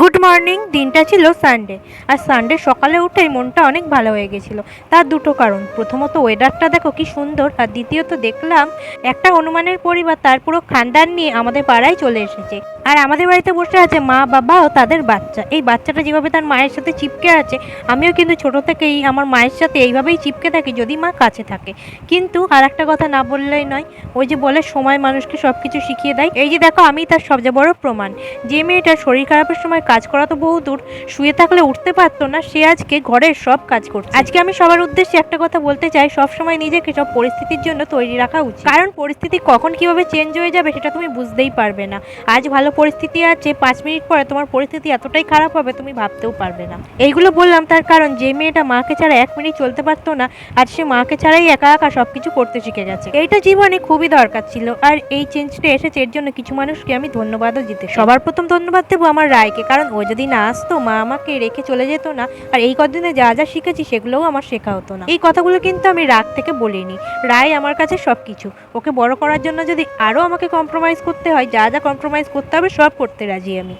Good morning দিনটা ছিল Sunday আর Sunday সকালে উঠেই মনটা অনেক ভালো হয়ে গেছিল। তার দুটো কারণ। প্রথমত ওয়েদারটা দেখো কি সুন্দর। আর দ্বিতীয়ত দেখলাম একটা হনুমানের পরিবার তার পুরো খানদান নিয়ে আমাদের পাড়ায় চলে এসেছে। আর আমাদের বাড়িতে বসে আছে মা, বাবা ও তাদের বাচ্চা। এই বাচ্চাটা যেভাবে তার মায়ের সাথে চিপকে আছে, আমিও কিন্তু ছোট থেকেই আমার মায়ের সাথে এইভাবেই চিপকে থাকি যদি মা কাছে থাকে। কিন্তু আর একটা কথা না বললেই নয়, ওই যে বলে সময় মানুষকে সব কিছু শিখিয়ে দেয়। এই যে দেখো, আমি তার সবচেয়ে বড় প্রমাণ। যে মেয়েটার শরীর খারাপের সময় কাজ করা তো বহু দূর, শুয়ে থাকলে উঠতে পারতো না, সে আজকে ঘরের সব কাজ করছে। আজকে আমি সবার উদ্দেশ্যে একটা কথা বলতে চাই সব সময় নিজেকে সব পরিস্থিতির জন্য তৈরি রাখা উচিত। কারণ পরিস্থিতি কখন কীভাবে চেঞ্জ হয়ে যাবে সেটা তুমি বুঝতেই পারবে না। আজ ভালো পরিস্থিতি আছে পাঁচ মিনিট পরে তোমার পরিস্থিতি এতটাই খারাপ হবে, তুমি ভাবতেও পারবে না। এইগুলো বললাম তার কারণ যে মেয়েটা মাকে ছাড়া এক মিনিট চলতে পারতো না, আর সে মাকে ছাড়াই একা একা সবকিছু করতে শিখে গেছে। এইটা জীবনে খুবই দরকার ছিল, আর এই চেঞ্জটা এসেছে এর জন্য কিছু মানুষকে আমি ধন্যবাদও দিতে সবার প্রথম ধন্যবাদ দেবো আমার রায়কে, কারণ ও যদি না আসতো, মা আমাকে রেখে চলে যেত না, আর এই কদিনে যা যা শিখেছি সেগুলোও আমার শেখা হতো না। এই কথাগুলো কিন্তু আমি রাগ থেকে বলিনি। রায় আমার কাছে সব কিছু ওকে বড় করার জন্য যদি আরও আমাকে কম্প্রোমাইজ করতে হয়, যা যা কম্প্রোমাইজ করতে হবে সব করতে রাজি আমি।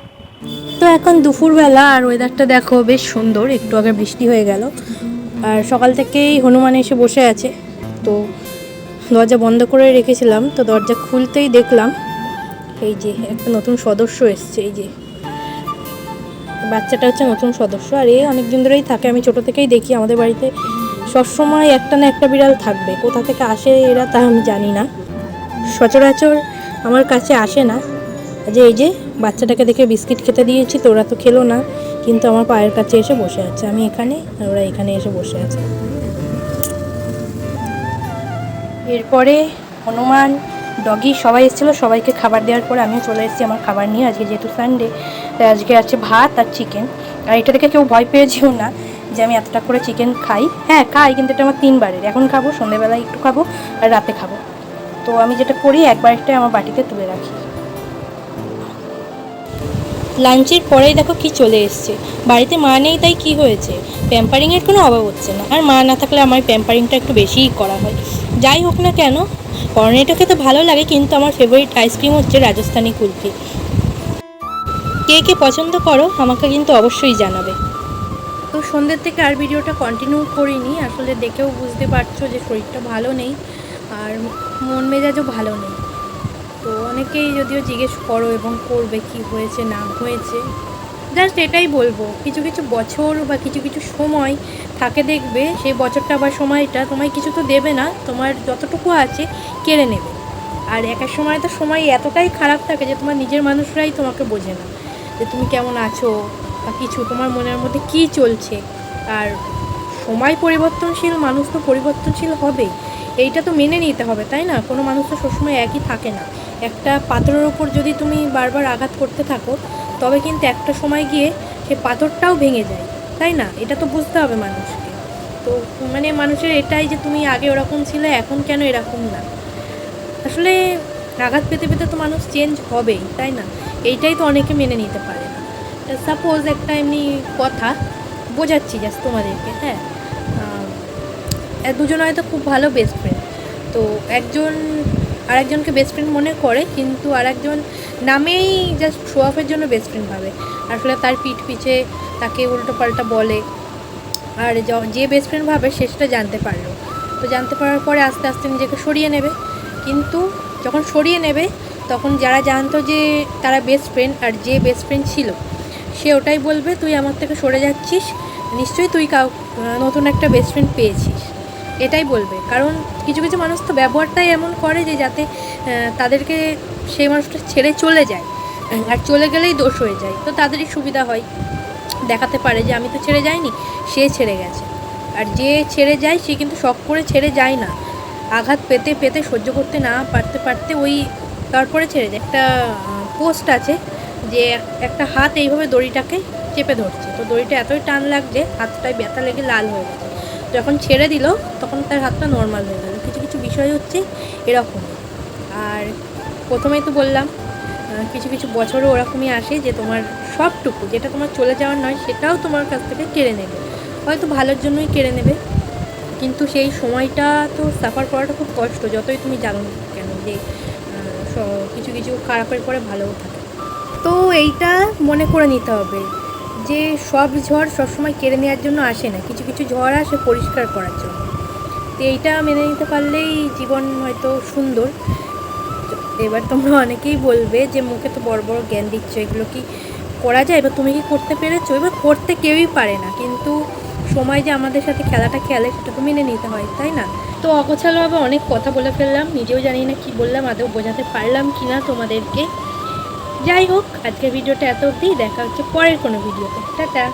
তো এখন দুপুরবেলা আর ওয়েদারটা দেখো বেশ সুন্দর, একটু আগে বৃষ্টি হয়ে গেল। আর সকাল থেকেই হনুমান এসে বসে আছে। তো দরজা বন্ধ করে রেখেছিলাম, তো দরজা খুলতেই দেখলাম, এই যে একটা নতুন সদস্য এসছে, এই যে। বাচ্চাটা হচ্ছে নতুন সদস্য, আর এ অনেক দিন ধরেই থাকে। আমি ছোট থেকেই দেখি, আমাদের বাড়িতে সবসময় একটা না একটা বিড়াল থাকবে। কোথা থেকে আসে এরা তা আমি জানি না। সচরাচর আমার কাছে আসে না। যে এই যে বাচ্চাটাকে দেখে বিস্কিট খেতে দিয়েছি, তো ওরা তো খেলো না। কিন্তু আমার পায়ের কাছে এসে বসে আছে। আমি এখানে, আর ওরা এখানে এসে বসে আছে। এরপরে হনুমান, ডগি সবাই এসেছিল। সবাইকে খাবার দেওয়ার পরে আমিও চলে এসেছি আমার খাবার নিয়ে। আজকে যেহেতু সানডে তাই আজকে আছে ভাত আর চিকেন আর এটা দেখে কেউ ভয় পেয়েছিও না যে আমি এতটা করে চিকেন খাই। হ্যাঁ খাই, কিন্তু এটা আমার তিনবারের। এখন খাব, সন্ধেবেলায় একটু খাব আর রাতে খাব। তো আমি যেটা করি একবার একটা আমার বাটিতে তুলে রাখি। লাঞ্চের পরেই দেখো কি চলে এসছে। বাড়িতে মা নেই, তাই কি হয়েছে? প্যাম্পারিংয়ের কোনো অভাব হচ্ছে না। আর মা না থাকলে আমার প্যাম্পারিংটা একটু বেশিই করা হয়। যাই হোক না কেন কর্নেটো খেতে ভালো লাগে, কিন্তু আমার ফেভারিট আইসক্রিম হচ্ছে রাজস্থানি কুলফি। কে কে পছন্দ করো, আমাকে কিন্তু অবশ্যই জানাবে। তো সন্ধ্যের থেকে আর ভিডিওটা কন্টিনিউ করিনি। আসলে দেখেও বুঝতে পারছ যে শরীরটা ভালো নেই, আর মন মেজাজও ভালো নেই। তো অনেকেই যদিও জিজ্ঞেস করো এবং করবে কি হয়েছে, না হয়েছে জাস্ট এটাই বলব। কিছু কিছু বছর বা কিছু কিছু সময় থাকে দেখবে, সেই বছরটা বা সময়টা তোমায় কিছু তো দেবে না, তোমার যতটুকু আছে কেড়ে নেবে। আর এক এক সময় তো সময় এতটাই খারাপ থাকে যে তোমার নিজের মানুষরাই তোমাকে বোঝে না, যে তুমি কেমন আছো বা কিছু, তোমার মনের মধ্যে কী চলছে। আর সময় পরিবর্তনশীল, মানুষ তো পরিবর্তনশীল হবেই। এইটা তো মেনে নিতে হবে, তাই না? কোনো মানুষ তো সবসময় একই থাকে না। একটা পাথরের ওপর যদি তুমি বারবার আঘাত করতে থাকো, তবে কিন্তু একটা সময় গিয়ে সে পাথরটাও ভেঙে যায়, তাই না? এটা তো বুঝতে হবে মানুষকে। তো মানে মানুষের এটাই যে তুমি আগে ওরকম ছিলে, এখন কেন এরকম না? আসলে আঘাত পেতে পেতে তো মানুষ চেঞ্জ হবেই, তাই না? এইটাই তো অনেকে মেনে নিতে পারে না। সাপোজ একটা এমনি কথা বোঝাচ্ছি জাস্ট তোমাদেরকে হ্যাঁ? দুজন হয়তো খুব ভালো বেস্ট ফ্রেন্ড তো একজন, আরেকজনকে বেস্ট ফ্রেন্ড মনে করে, কিন্তু আরেকজন নামেই জাস্ট শো অফের জন্য বেস্ট ফ্রেন্ড ভাবে। আসলে তার পিঠ পিছে তাকে উল্টো পাল্টা বলে। আর যে বেস্ট ফ্রেন্ড ভাবে, সে সেটা জানতে পারল। তো জানতে পারার পরে আস্তে আস্তে নিজেকে সরিয়ে নেবে। কিন্তু যখন সরিয়ে নেবে, তখন যারা জানতো যে তারা বেস্ট ফ্রেন্ড আর যে বেস্ট ফ্রেন্ড ছিল, সে ওটাই বলবে, তুই আমার থেকে সরে যাচ্ছিস। নিশ্চয়ই তুই কাউ, নতুন একটা বেস্ট ফ্রেন্ড পেয়েছিস। এটাই বলবে। কারণ কিছু কিছু মানুষ তো ব্যবহারটাই এমন করে যে যাতে তাদেরকে সেই মানুষটা ছেড়ে চলে যায়। আর চলে গেলেই দোষ হয়ে যায়। তো তাদেরই সুবিধা হয়। দেখাতে পারে যে আমি তো ছেড়ে যাইনি, সে ছেড়ে গেছে। আর যে ছেড়ে যায়, সে কিন্তু শখ করে ছেড়ে যায় না। আঘাত পেতে পেতে, সহ্য করতে না পারতে পারতে ওই তারপরে ছেড়ে যায়। একটা পোস্ট আছে যে একটা হাত এইভাবে দড়িটাকে চেপে ধরছে। তো দড়িটা এতই টান লাগছে, হাতটায় ব্যথা লেগে লাল হয়ে গেছে। যখন ছেড়ে দিল, তখন তার হাতটা নর্মাল হয়ে গেল। কিছু কিছু বিষয় হচ্ছে এরকম। আর প্রথমেই তো বললাম কিছু কিছু বছরও ওরকমই আসে যে তোমার সবটুকু, যেটা তোমার চলে যাওয়ার নয়, সেটাও তোমার কাছ থেকে কেড়ে নেবে। হয়তো ভালোর জন্যই কেড়ে নেবে, কিন্তু সেই সময়টা তো সাফার করাটা খুব কষ্ট, যতই তুমি জানো কেন যে কিছু কিছু খারাপের পরে ভালোও থাকে। তো এইটা মনে করে নিতে হবে। যে সব ঝড় সবসময় কেড়ে নেওয়ার জন্য আসে না। কিছু কিছু ঝড় আসে পরিষ্কার করার জন্য। তো এইটা মেনে নিতে পারলেই জীবন হয়তো সুন্দর। এবার তোমরা অনেকেই বলবে যে, মুখে তো বড় বড় জ্ঞান দিচ্ছ, এগুলো কি করা যায়? এবার তুমি কি করতে পেরেছ? এবার করতে কেউই পারে না। কিন্তু সময় যে আমাদের সাথে খেলাটা খেলে, সেটা তো মেনে নিতে হয়, তাই না? তো অগোছালোভাবে অনেক কথা বলে ফেললাম। নিজেও জানি না কি বললাম, আদৌ বোঝাতে পারলাম কি না তোমাদেরকে। যাই হোক আজকের ভিডিওটা এত অবধি। দেখা হচ্ছে পরের কোনো ভিডিওতে। টাটা।